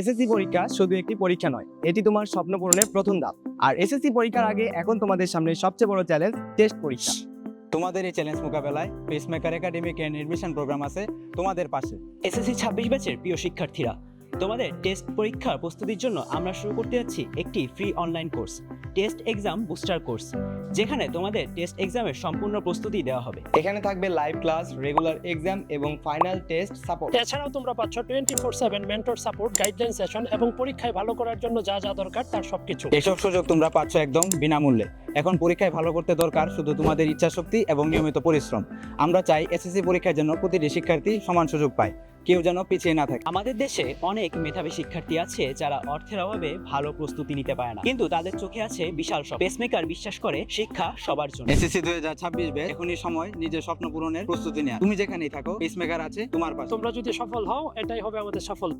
SSC পরীক্ষা শুধু একটি পরীক্ষা নয়, এটি তোমার স্বপ্ন পূরণের প্রথম ধাপ। আর এসএসসি পরীক্ষার আগে এখন তোমাদের সামনে সবচেয়ে বড় চ্যালেঞ্জ টেস্ট পরীক্ষা। তোমাদের এই চ্যালেঞ্জ মোকাবেলায় pacemaker academic and admission program আছে তোমাদের পাশে। এসএসসি ছাব্বিশ ব্যাচের প্রিয় শিক্ষার্থীরা তোমাদের টেস্ট পরীক্ষার প্রস্তুতির জন্য আমরা শুরু করতে যাচ্ছি একটি free online course test exam booster course যেখানে তোমাদের টেস্ট এক্সামের সম্পূর্ণ প্রস্তুতি দেওয়া হবে। এখানে থাকবে লাইভ ক্লাস রেগুলার এক্সাম এবং ফাইনাল টেস্ট সাপোর্ট এছাড়াও তোমরা পাচ্ছ twenty four seven mentor support guideline session এবং পরীক্ষায় ভালো করার জন্য যা যা দরকার তার সবকিছু। এসব সুযোগ তোমরা পাচ্ছ একদম বিনামূল্যে। এখন পরীক্ষায় ভালো করতে দরকার শুধু তোমাদের ইচ্ছাশক্তি এবং নিয়মিত পরিশ্রম। আমরা চাই এসএসসি পরীক্ষার জন্য প্রতিটি শিক্ষার্থী সমান সুযোগ পায় কেউ যেন পিছিয়ে না থাকে। আমাদের দেশে অনেক মেধাবী শিক্ষার্থী আছে যারা অর্থের অভাবে ভালো প্রস্তুতি নিতে পারে না। কিন্তু তাদের চোখে আছে বিশাল সব পেসমেকার বিশ্বাস করে শিক্ষা সবার জন্য। এসএসসি দুই হাজার ছাব্বিশ ব্যাচ এখনই সময় নিজের স্বপ্ন পূরণের প্রস্তুতি নেওয়া তুমি যেখানেই থাকো পেসমেকার আছে তোমার পাশে। তোমরা যদি সফল হও এটাই হবে আমাদের সফল